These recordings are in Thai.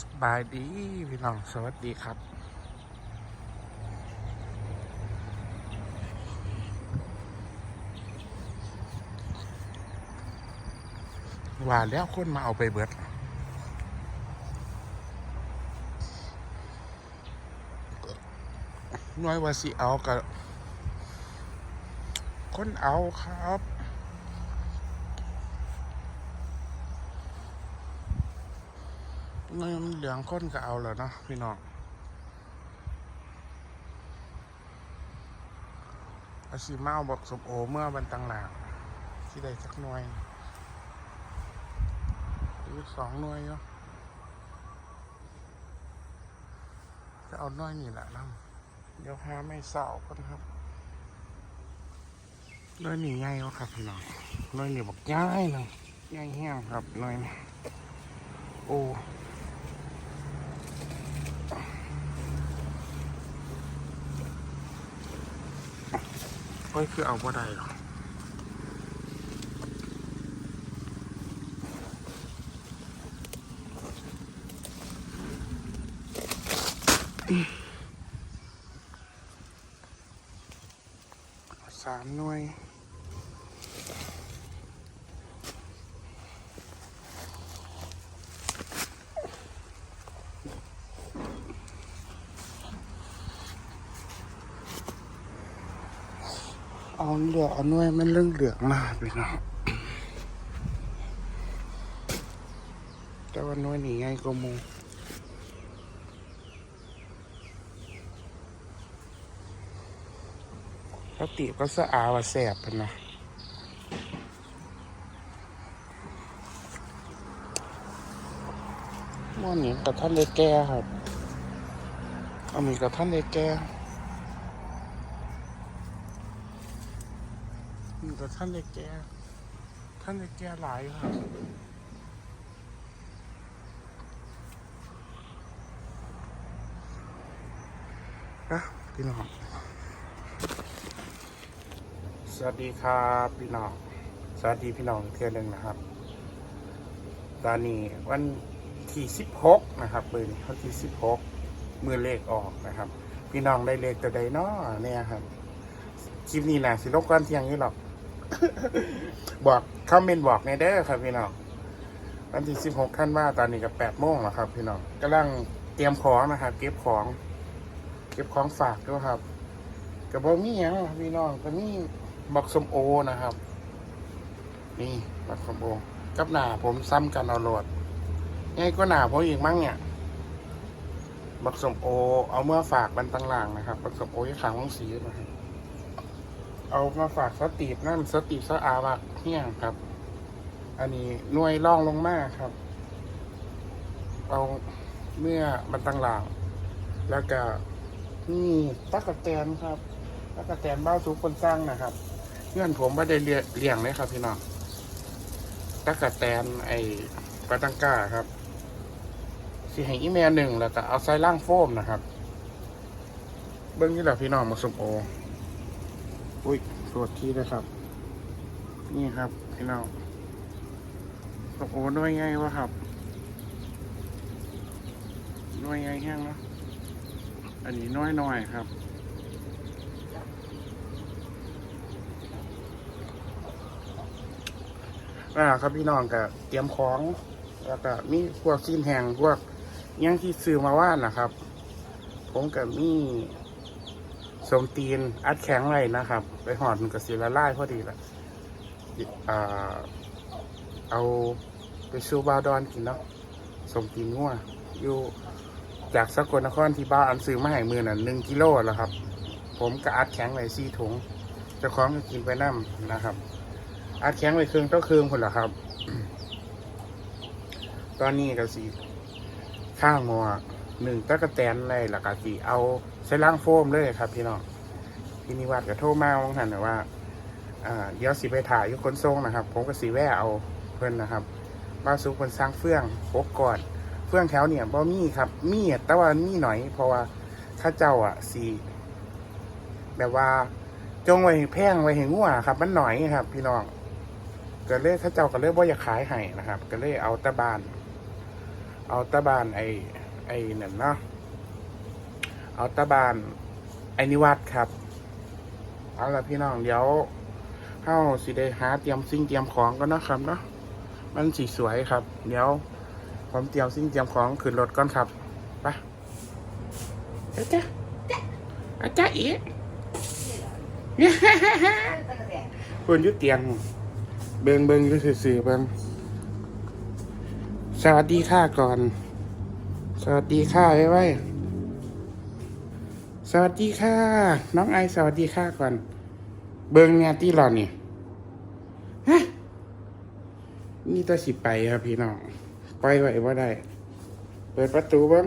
สบายดีพี่น้องสวัสดีครับ ว่าแล้วคนมาเอาไปเบิดน้อยว่าสิเอากับคนเอาครับ น้อยมันเหลืองคนก็เอาแล้วเนาะพี่น้องอาสิมาเอาบอกสมโอเมื่อบันตังหลางที่ได้สักหน่วยหรือสองหน่วยเนาะจะเอาหน้อยนี่แหละน้ำเดี๋ยวหาไม่เศร้ากันครับน้อยนีง่ายครับพี่น้องน้อยนีบอกง่ายเลยง่ายแห้งครับน้อยนี่โอ้ โอ้ยคือเอาบ่ได้หรอกสามหน่วย เอาเหลืองเอาหน่วยมันเรื่องเหลืองนะพี่น้องแต่ว่าน่วยนี่ไงก็มูถ้าตีบก็สะอาว่าแสบพันนะม่วนนี้กับท่านเลยแก่ครับ เอามีกับท่านเลยแก่ อยู่ท่านเด็กแก่ท่านเด็กแก่หลายครับนะพี่น้อง สวัสดีครับพี่น้อง สวัสดีพี่น้องเทือหนึ่งนะครับ ตอนนี้วันที่สิบหกนะครับมือนี้วันที่สิบหกมือเลขออกนะครับ พี่น้องได้เลขตัวใดเนาะเนี่ยครับ คลิปนี้นะสิลบก่อนเที่ยงนี้หรอก บอกคอมเมนต์บอกในเด้อครับพี่น้องวันที่สิบหกท่านว่าตอนนี้ก็แปดโมงแล้วครับ พี่น้องกำลังเตรียมของนะครับเก็บของ เก็บของฝากด้วยครับกับบ่มีหยังพี่น้องก็มีบักสมโอนะครับ นี่บักสมโอ กับหนาผมซ้ำกันเอาโหลดง่ายก็หนาผมอีกมั้งเนี่ยบักสมโอ เอาเมื่อฝากบันตังหลางนะครับบักสมโอที่ขางของสีนะครับ เอามาฝากสตีบนั่นสตีบสะอาบักเฮี้ยงครับ อันนี้หน่วยล่องลงมาครับ เอาเมื่อบันตั้งหลางแล้วก็นี่ตักกะแตนครับตักกะแตนบ้านซุปคนสร้างนะครับเพื่อนผมไม่ได้เลี้ยงเลยครับ พี่น้องตักกะแตนไอ้ปาตังก้าครับสิให้อีเมลหนึ่งแล้วก็เอาใส่ล่างโฟมนะครับ เบิ้องนี่แหละพี่น้องมาสมโอ อุ้ยตรวจที่เลยครับ นี่ครับพี่น้องสมโอหน่วยไงวะครับน่วยไงแห้งเนาะอันนี้น้อยหน่อยครับ อ่าครับพี่น้องก็เตรียมของ แล้วก็มีพวกซีนแหงพวกยังที่ซื้อมาว่านนะครับ ผมกับมี สมตีนอัดแข็งไว้นะครับ ไปหอดมันกับสีละลายพอดีละเอาไปซูบาวดอนกินเนาะสมตีนงัวอยู่จากสกลนครที่บ้าอันซื้อมาให้มือน่ะหนึ่งกิโลแล้วครับ ผมก็อัดแข็งไว้สี่ถุงเจ้าของก็กินไปน้ำนะครับ อัดแข็งไว้ครึ่งต้องครึ่งคนละครับ ตอนนี้ก็สีข้างหมอหนึ่งตะกะแตนเลยแล้วก็สีเอา ใส่ล่างโฟมเลยครับ พี่น้องพี่นิวัตก็โทรมาว่าหันนะว่าอ่าเดี๋ยวสิไปถ่ายยุคนทรงนะครับ ผมก็สีแว่เอาเพื่อนนะครับบ้านซุกคนสร้างเฟื่องพบก่อนเฟื่องแถวเนี่ยบ่มีครับ มีแต่ว่ามีหน่อย เพราะว่าข้าเจ้าอะสีแบบว่าจงไว้ให้แพงไว้ห้งัวครับ มันหน่อยครับ พี่น้องก็เลยข้าเจ้าก็เลยว่าอยากขายให้นะครับ ก็เลยเอาตะบาน เอาตะบานไอไอนั่นเนาะ เอาตะบานไอนิวัตครับ เอาละพี่น้องเดี๋ยวเข้าสิได้หาเตรียมสิ่งเตรียมของก็นะครับเนาะมันสีสวยครับ เดี๋ยวผมเตรียมสิ่งเตรียมของขึ้นรถก่อนครับไปอาจ้าอาจ้าอีกเพิ่นยุเตียงเบิงเบิงยุสื่อๆเบิงสวัสดีค่ะก่อน สวัสดีค่ะไว้ไว้ สวัสดีค่ะ น้องไอสวัสดีค่ะก่อน เบิงเนี่ยที่หลอนนี่ฮะนี่ตาสิไปครับพี่น้องไปไหวว่าได้ เปิดประตูบ้าง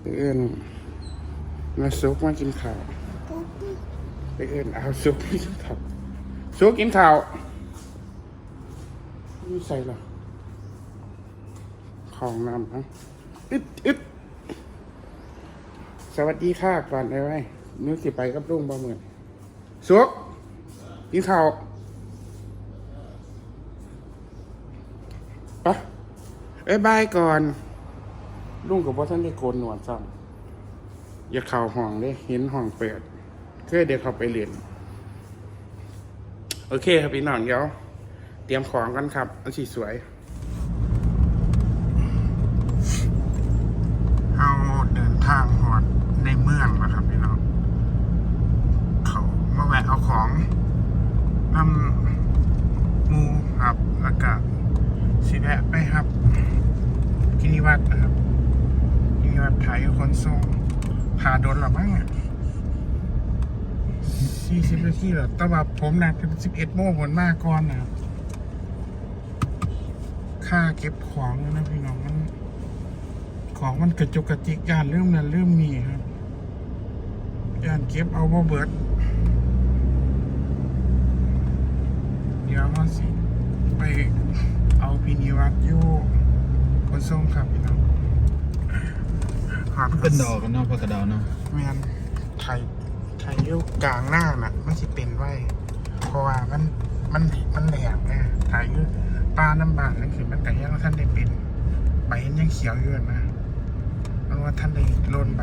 ไปเอื่นมาซุกมากินข้าวไปเอื่นเอาซุกมากินข้าวซุกกินข้าวนี่ใส่หรอ ของน้ำอะอึดอึดสวัสดีค่ะก่อนไอ้ไว้นึกสิไปกับลุงบ่เหมือนซุกกินข้าวปะเอ้ยบายก่อน ลุงกับว่าท่านได้โกนหนวดซ้ำอย่าเข่าห้องเลยเห็นห้องเปิดเพื่อเดี๋ยวเขาไปเรียนโอเคครับพี่น้องเดี๋ยว เตรียมของกันครับอันสีสวยเราเดินทางหอดในเมืองนะครับพี่น้อง เขามาแวะเอา ของนำมูครับแล้วก็สิแวะไปครับกินิวัดนะครับมีแบบไทยคนส่งพาโดนหรอมั้งสี่สิบนาทีเหรอแต่ว่าผมนัดเป็นสิบเอ็ดโมงผลมากก่อนนะครับค่าเก็บของนะพี่น้องมันของมันกระจุกกระจิกยานเริ่มนั้นเริ่มมีครับยานเก็บเอาบ่เบิด เดี๋ยวเขาสิไปเอาพินิวัตอยู่คนส่งครับพี่น้องครับเป็นดอกกันเนาะพักกระดาวเนาะแมนไทยไทยอยุกลางหน้าน่ะมันสิเป็นไว้เพราะว่ามันมันมันแหลมไงไทยอยุปลาน้ำบานนั่นคือมันแต่ยังท่านได้เป็นใบมันยังเขียวอยู่นะเพราะว่าท่านได้โลนใบ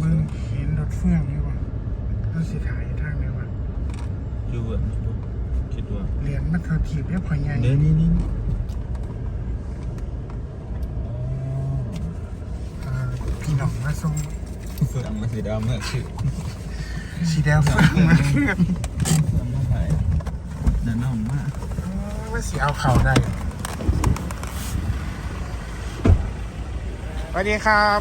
มึงเห็นรถเฟื่องอยู่วะรถสิถ่ายทางไหนวะ ยูเวิร์ดคิดว่าเรียนมันเธอถีบเรียบพอใหญ่เดี๋ยวนี้นี่เออพี่น้องมาส่งเฟืองมาสีดำเมื่อคือสีแดงเฟื่องมาเฟื่องทำมาไหนนั่นน้องมากว่าสีเอาเข่าได้สวัสดีครับ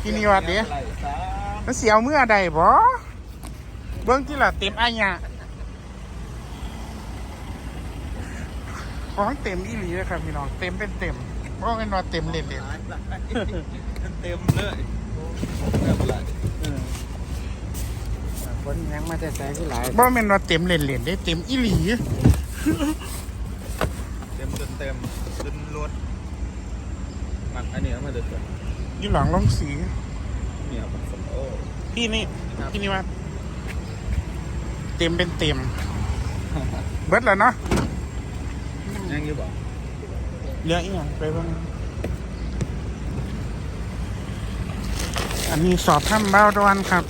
พี่นิวัฒน์ดิมันเสียวเมื่อใดบ่ เบื้องที่ละเต็มอายะของเต็มอีหลีเลยครับพี่น้องเต็มเป็นเต็มเพราะเป็นว่าเต็มเล่นเล่นเต็มเลยแบบไรคนยังมาแต่ใส่ที่หลายเพราะเป็นว่าเต็มเล่นเล่นได้เต็มอีหลีเต็มจนเต็มจนรถมันอันนี้มาเดือดอยู่หลังลงสีเนี่ยผสมโอ้พี่นี่พี่นี่ว่า เต็มเป็นเต็ม เบิดแล้วเนาะยังอยู่บ่เหลืออีกอย่างไปบ้างอันนี้สอบถ้ำเบ้าดอนครับ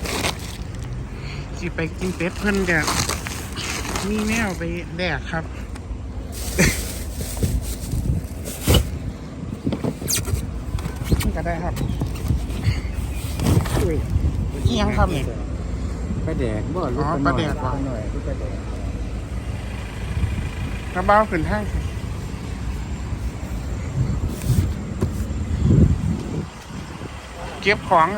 สิไปกินเป็ดเพิ่นแกมีแนวไปแดกครับนี่ก็ได้ครับอุ้ยอีหยังครับนี่ ปลาแดกบ่ลูกอ๋อปลาปลาแดกหน่อยหน่อยลูกปลาแดกกระเบ้าขึ้นห้างสิเก็บของ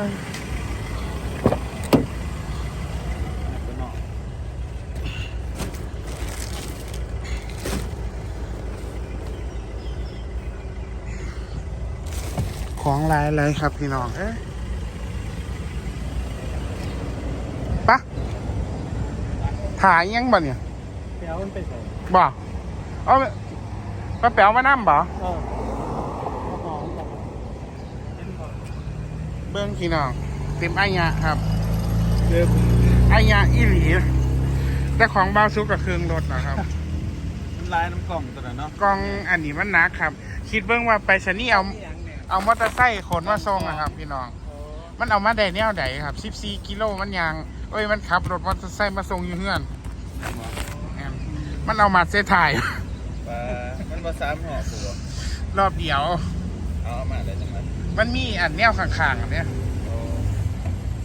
ของหลายอะไรครับพี่น้องเอ๊ะปะ ถ่ายยังบ่เนี่ยแปลวมันไปใส่บ่เอาป้าแป๋วมานั่มบ่เออหอมแบบเบิ้งพี่น้องเต็มอายะครับเต็มอายะอีหลีแต่ของเบาซุกกับเครื่องรถนะครับมันลายน้ำกล่องตัวนั้นเนาะกล้องอันนี้มันหนักครับ คิดเบิ่งว่าไปชนีเอาเอามอเตอร์ไซค์ขนมาส่งนะครับ พี่น้อง มันเอามาได้แนวใดครับ 14 กิโลมันยาง เอ้ยมันขับรถมอเตอร์ไซค์มาส่งอยู่เฮือนแม่นมันเอามาเซถ่าย ปลามันภาษามห่อผัวรอบเดียว เอาเอามาได้จังไหมมันมีอันแนวข้างๆอันเนี้ย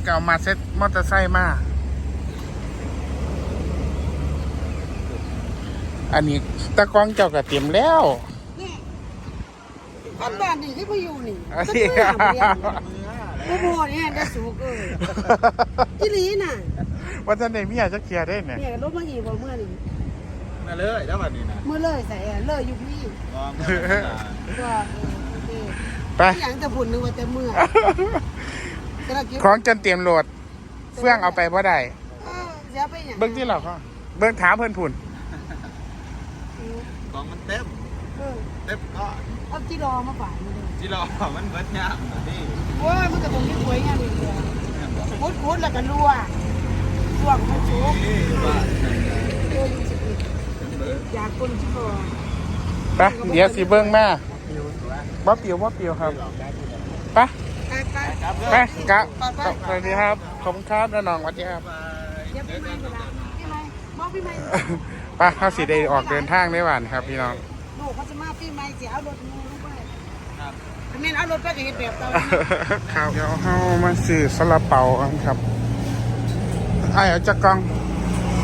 ก็เอามาเซ็ตมอเตอร์ไซค์มา อันนี้ตะกล้องเจ้าก็เตรียมแล้ว นี่อันบ้านนี่ที่มาอยู่นี่อันก็นี้คือหาเรียน โอ้โหเนี่ยได้สูงเอ้ยที่ลีน่ะว่าจะในมีอยากจะเคลียร์ได้เนี่ยเนี่ยรถมาอีกบ่เมื่อนี่น่าเลยแล้ววันนี้นะเมื่อเลยใส่อะเลยอยู่พี่ลองเมื่อไหร่นะว่าเออโอเคไปที่อย่างแต่บุญนึกว่าแต่เมื่อแต่ละเก็บของจนเตรียมโหลด เฟื่องเอาไปเพราะใดเออเสียไปอย่างเบิ้งที่เราเขาเบิ้งถามเพื่อนผุนกล่องมันเต็ม เออเต็มก้อนเอาจีรอมาฝากมาเลยที่เรามันเบิดยามนี่โอ้ยมันก็ตรงนี้สวยงามอีกเลยคุดคุดแล้วก็รั่วรั่วมันสูงนี่ว่าเอออยากคนที่บ่ไปเดี๋ยวสิเบิ้งมาบ่เปียวบ่เปียวครับไปไปไปครับไปกะไปไปสวัสดีครับ ขอบคุณครับน้าน้องสวัสดีครับเดี๋ยวพี่ไม้เวลาพี่ไม้บอกพี่ไม้ ไปเขาสิได้ออกเดินทางได้หวานครับพี่น้อง ลูกเขาจะมาพี่ไม้เสียเอารถมูลงไปถ้าแม่นเอารถไปก็เห็นแบบเก่าครับเดี๋ยวเฮามาซื้อซาลาเปากันครับไอ้เอาจักกล่อง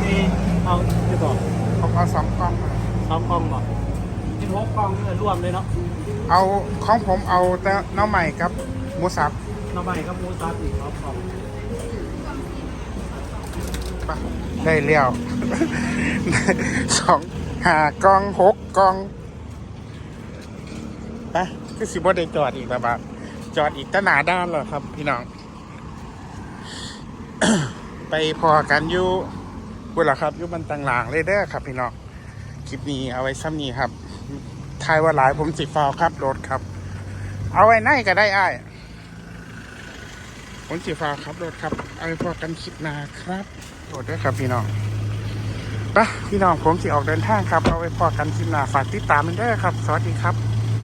นี่เอาจะบอกผมเอาสองกล่องมาสองกล่องบอกที่หกกล่องเนี่ยรวมเลยเนาะเอาของผมเอาแต่น้องใหม่ครับหมูสับน้ำใบกับหมูสับอีกสองกล่องไปได้แล้วสองหากล่องหกกล่อง ไปคือสิบ่ได้จอดอีกแล้วบาจอดอีกตหนาด้านเหรอครับ พี่น้อง ไปพอกันอยู่บุญละครับอยู่บันตังหลางเลยเด้อครับ พี่น้องคลิปนี้เอาไว้ซ้ำนี้ครับทายว่าหลายผมสิฟาวครับรถครับ เอาไว้ไหนก็ได้อ้ายผมสิฟาวครับรถครับ เอาไว้พอกันคลิปหน้าครับโหลดด้วยครับพี่น้องไปพี่น้องผมสิออกเดินทางครับ เอาไว้พอกันคลิปหน้าฝากติดตามมันด้วยครับ สวัสดีครับ